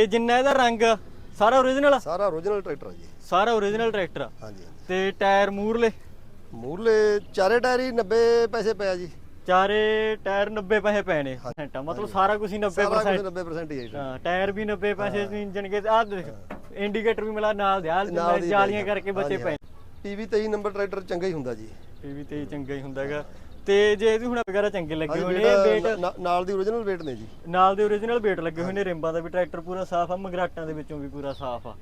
ਤੇ ਜਿੰਨਾ ਇਹਦਾ ਰੰਗ ਸਾਰਾ ਓਰੀਜਨਲ ਸਾਰਾ ਓਰੀਜਨਲ ਟਰੈਕਟਰ ਆ ਜੀ। ਸਾਰਾ ਓਰੀਜਨਲ ਟਰੈਕਟਰ ਹਾਂਜੀ ਹਾਂਜੀ। ਤੇ ਟਾਇਰ ਮੂਰਲੇ? ਮੂਰਲੇ ਚਾਰੇ ਟਾਇਰ ਹੀ 90 ਪੈਸੇ ਪਿਆ ਜੀ। ਚਾਰੇ ਟਾਇਰ 90 ਪੈਸੇ ਪਏ ਨੇ। ਘੰਟਾ ਮਤਲਬ ਸਾਰਾ ਕੁਝ ਹੀ 90% ਸਾਰਾ ਕੁਝ 90% ਹੀ ਹੈ ਟਾਇਰ ਵੀ 90 ਪੈਸੇ ਇੰਜਨ ਕੇ ਦੇਖ ਇੰਡੀਕੇਟਰ ਵੀ ਮਿਲਾ ਨਾਲ ਦੇ ਦੀ ਜਾਲੀਆਂ ਆ। ਕਰਕੇ ਬਚੇ ਪਏ ਪੀਵੀ 23 ਨੰਬਰ ਟਰੈਕਟਰ ਚੰਗਾ ਹੀ ਹੁੰਦਾ ਜੀ। ਇਹ ਵੀ ਤੇ ਚੰਗਾ ਹੀ ਹੁੰਦਾ ਹੈਗਾ। ਤੇ ਜੇ ਇਹਦੀ ਹੁਣ ਵਗੈਰਾ ਚੰਗੇ ਲੱਗੇ ਹੋਏ ਨੇ weight ਵੇਟ ਨਾਲ ਦੀ ਓਰੀਜਨਲ weight ਨੇ ਜੀ। ਨਾਲ ਦੇ ਓਰੀਜਨਲ ਵੇਟ ਲੱਗੇ ਹੋਏ ਨੇ ਰਿੰਬਾਂ ਦਾ ਵੀ ਟਰੈਕਟਰ ਪੂਰਾ ਸਾਫ਼ ਆ ਮਗਰਾਟਾਂ ਦੇ ਵਿੱਚੋਂ ਵੀ ਪੂਰਾ ਸਾਫ਼ ਆ।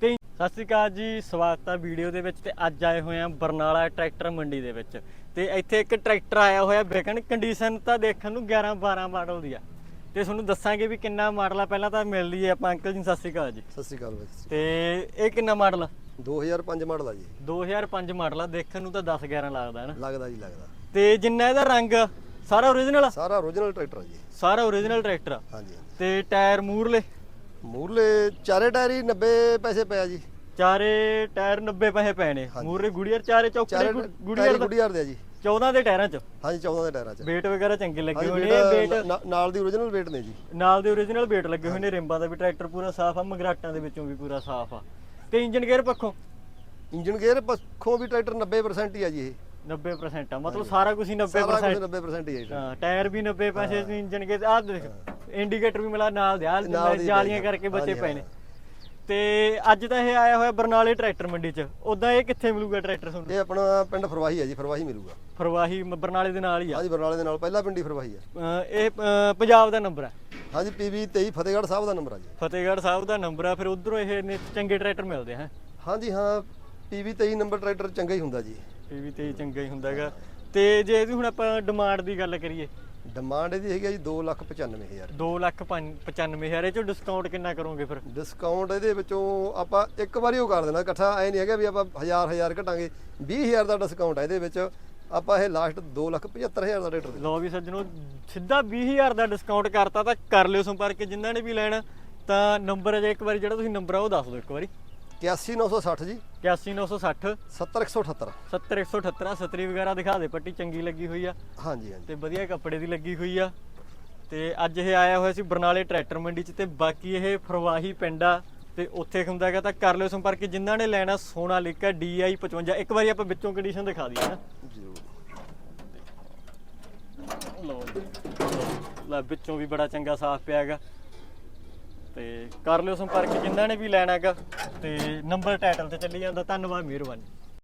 ਤੇ ਸਤਿ ਸ਼੍ਰੀ ਅਕਾਲ ਜੀ ਸਵਾਗਤ ਆ ਵੀਡੀਓ ਦੇ ਵਿੱਚ ਤੇ ਅੱਜ ਆਏ ਹੋਏ ਆ ਬਰਨਾਲਾ ਟਰੈਕਟਰ ਮੰਡੀ ਦੇ ਵਿੱਚ। ਤੇ ਇੱਥੇ ਇੱਕ ਟਰੈਕਟਰ ਆਇਆ ਹੋਇਆ ਵਿਕਣ ਕੰਡੀਸ਼ਨ ਤਾਂ ਦੇਖਣ ਨੂੰ 11 12 ਮਾਡਲ ਦੀ ਆ। ਤੇ ਤੁਹਾਨੂੰ ਦੱਸਾਂਗੇ ਵੀ ਕਿੰਨਾ ਮਾਡਲ ਆ ਪਹਿਲਾਂ ਤਾਂ ਮਿਲ ਲਈਏ ਆਪਾਂ ਅੰਕਲ ਜੀ ਸਤਿ ਸ਼੍ਰੀ ਅਕਾਲ ਜੀ। ਸਤਿ ਸ਼੍ਰੀ ਅਕਾਲ ਬਾਈ ਜੀ। ਤੇ ਇਹ ਕਿੰਨਾ ਮਾਡਲ ਆ? 2005 ਮਾਡਲ ਆ ਜੀ। 2005 ਮਾਡਲ ਆ ਦੇਖਣ ਨੂੰ ਤਾਂ 10 11 ਲੱਗਦਾ ਹੈ ਨਾ। ਲੱਗਦਾ ਜੀ ਲੱਗਦਾ। ਤੇ ਜਿੰਨਾ ਇਹਦਾ ਰੰਗ ਸਾਰਾ ਆ? ਸਾਰਾ ਓਰੀਜਨਲ ਟਰੈਕਟਰ ਆ ਜੀ। ਸਾਰਾ ਓਰੀਜਨਲ ਟਰੈਕਟਰ ਆ। ਹਾਂਜੀ ਤੇ ਟਾਇਰ ਮੂਰਲੇ? ਮੂਰਲੇ ਚਾਰੇ ਟਾਇਰ ਹੀ 90 ਪੈਸੇ ਪਿਆ ਜੀ। ਚਾਰੇ ਟਾਇਰ 90 ਪੈਸੇ ਪਏ ਨੇ। ਮੂਰੇ ਗੁੜੀਅਰ ਚਾਰੇ ਚੌਕੜੇ ਚਾਰੇ ਗੁ- ਟਾਇਰ ਗੁੜੀਅਰ ਦਾ ਜੀ। 14 ਦੇ ਟਾਇਰਾਂ 'ਚ? ਹਾਂਜੀ 14 ਦੇ ਟਾਇਰਾਂ ਚ। ਵੇਟ ਵਗੈਰਾ ਚੰਗੇ ਲੱਗੇ ਹੋਏ ਨੇ। ਵੇਟ ਨਾਲ ਦੀ ਓਰੀਜਨਲ weight ਨੇ ਜੀ। ਨਾਲ ਦੇ ਓਰੀਜਨਲ ਵੇਟ ਲੱਗੇ ਹੋਏ ਨੇ। ਰਿੰਬਾਂ ਦਾ ਵੀ ਟਰੈਕਟਰ ਪੂਰਾ ਸਾਫ਼ ਆ ਮਗਰਾਟਾਂ ਦੇ ਵਿੱਚੋਂ ਵੀ ਪੂਰਾ ਸਾਫ਼ ਆ। ਤੇ ਇੰਜਨ ਗੇਅਰ ਪੱਖੋਂ? ਇੰਜਨ ਗੇਅਰ ਪੱਖੋਂ ਵੀ ਟਰੈਕਟਰ 90% ਹੀ ਆ ਜੀ ਇਹ। 90% ਆ। ਮਤਲਬ ਸਾਰਾ ਕੁਝ ਹੀ 90% ਸਾਰਾ ਕੁਝ 90% ਹੀ ਹੈ ਜੀ। ਹਾਂ ਟਾਇਰ ਵੀ 90 ਪੈਸੇ ਸੀ ਇੰਜਨ ਕੇ ਆਹ ਦੇਖ ਇੰਡੀਕੇਟਰ ਵੀ ਮਿਲਾ ਨਾਲ ਦੇ ਆਹ ਨਾਲ ਦੀ ਜਾਲੀਆਂ ਆ। ਕਰਕੇ ਬਚੇ ਹਾਂਜੀ, ਪਏ ਨੇ। ਤੇ ਅੱਜ ਤਾਂ ਇਹ ਆਇਆ ਹੋਇਆ ਬਰਨਾਲੇ ਟਰੈਕਟਰ ਮੰਡੀ 'ਚ। ਉਦਾਂ ਇਹ ਕਿੱਥੇ ਮਿਲੂਗਾ ਟਰੈਕਟਰ ਤੁਹਾਨੂੰ? ਇਹ ਆਪਣਾ ਪਿੰਡ ਫਰਵਾਹੀ ਹੈ ਜੀ ਫਰਵਾਹੀ ਮਿਲੂਗਾ। ਫਰਵਾਹੀ ਮ- ਬਰਨਾਲੇ ਦੇ ਨਾਲ ਹੀ ਆ। ਹਾਂਜੀ ਬਰਨਾਲੇ ਦੇ ਨਾਲ ਪਹਿਲਾ ਪਿੰਡੀ ਫਰਵਾਹੀ ਹੈ ਇਹ ਪੰਜਾਬ ਦਾ ਨੰਬਰ ਹੈ ਹਾਂਜੀ ਪੀਵੀ 23 ਫਤਿਹਗੜ੍ਹ ਸਾਹਿਬ ਦਾ ਨੰਬਰ ਆ ਜੀ। ਫਤਿਹਗੜ੍ਹ ਸਾਹਿਬ ਦਾ ਨੰਬਰ ਆ ਫਿਰ ਉਧਰੋਂ ਇਹ ਚੰਗੇ ਟਰੈਕਟਰ ਮਿਲਦੇ ਹੈ? ਹਾਂਜੀ ਹਾਂ ਪੀਵੀ 23 ਨੰਬਰ ਟਰੈਕਟਰ ਚੰਗਾ ਹੀ ਹੁੰਦਾ ਜੀ। ਪੀਵੀ ਤੇ ਚੰਗਾ ਹੀ ਹੁੰਦਾ ਹੈਗਾ। ਤੇ ਜੇ ਇਹਦੀ ਹੁਣ ਆਪਾਂ ਡਿਮਾਂਡ ਦੀ ਗੱਲ ਕਰੀਏ। ਡਿਮਾਂਡ ਇਹਦੀ ਹੈਗੀ ਆ ਜੀ 295000 2 ਲੱਖ 95 ਹਜ਼ਾਰ ਇਹ ਚੋਂ ਡਿਸਕਾਊਂਟ ਕਿੰਨਾ ਕਰੋਗੇ ਫਿਰ? ਡਿਸਕਾਊਂਟ ਇਹਦੇ ਵਿੱਚੋਂ ਆਪਾਂ ਇੱਕ ਵਾਰੀ ਉਹ ਕਰ ਦੇਣਾ ਇਕੱਠਾ ਐ ਨਹੀਂ ਹੈਗਾ ਵੀ ਆਪਾਂ ਹਜ਼ਾਰ ਹਜ਼ਾਰ ਘਟਾਂਗੇ। 20000 ਦਾ ਡਿਸਕਾਊਂਟ ਹੈ ਇਹਦੇ ਵਿੱਚ ਆਪਾਂ ਇਹ ਲਾਸਟ 275000 ਦਾ ਟਰੈਕਟਰ ਦੇ ਲੋ ਵੀ ਸੱਜਣੋ ਸਿੱਧਾ 20000 ਦਾ ਡਿਸਕਾਊਂਟ ਕਰਤਾ ਤਾਂ ਕਰ ਲਿਓ ਸੰਪਰਕ ਜਿਨ੍ਹਾਂ ਨੇ ਵੀ ਲੈਣਾ ਤਾਂ ਨੰਬਰ ਅਜੇ ਇੱਕ ਵਾਰੀ ਜਿਹੜਾ ਤੁਸੀਂ ਨੰਬਰ ਆ ਉਹ ਦੱਸ ਦਿਓ ਇੱਕ ਵਾਰੀ। 81960 ਜੀ। 81960 70178 70178 ਸਤਰੀ ਵਗੈਰਾ ਦਿਖਾ ਦੇ ਪੱਟੀ ਚੰਗੀ ਲੱਗੀ ਹੋਈ ਆ। ਹਾਂਜੀ ਹਾਂਜੀ। ਤੇ ਵਧੀਆ ਕੱਪੜੇ ਦੀ ਲੱਗੀ ਹੋਈ ਆ। ਤੇ ਅੱਜ ਇਹ ਆਇਆ ਹੋਇਆ ਸੀ ਬਰਨਾਲੇ ਟਰੈਕਟਰ ਮੰਡੀ 'ਚ ਤੇ ਬਾਕੀ ਇਹ ਫਰਵਾਹੀ ਪਿੰਡ ਤੇ ਉੱਥੇ ਹੁੰਦਾ ਹੈਗਾ ਤਾਂ ਕਰ ਲਿਓ ਸੰਪਰਕ ਜਿਨ੍ਹਾਂ ਨੇ ਲੈਣਾ ਸੋਨਾ ਲਿਕਾ DI 55 ਇੱਕ ਵਾਰੀ ਆਪਾਂ ਵਿੱਚੋਂ ਕੰਡੀਸ਼ਨ ਦਿਖਾ ਦਈਏ ਨਾ। ਜੀ। ਲੈ ਵਿੱਚੋਂ ਵੀ ਬੜਾ ਚੰਗਾ ਸਾਫ਼ ਪਿਆ ਹੈਗਾ। ਤੇ ਕਰ ਲਿਓ ਸੰਪਰਕ, ਜਿਨ੍ਹਾਂ ਨੇ ਵੀ ਲੈਣਾ ਹੈਗਾ, ਤੇ ਨੰਬਰ ਟਾਈਟਲ ਤੇ ਚੱਲੀ ਜਾਂਦਾ। ਧੰਨਵਾਦ, ਮਿਹਰਬਾਨੀ।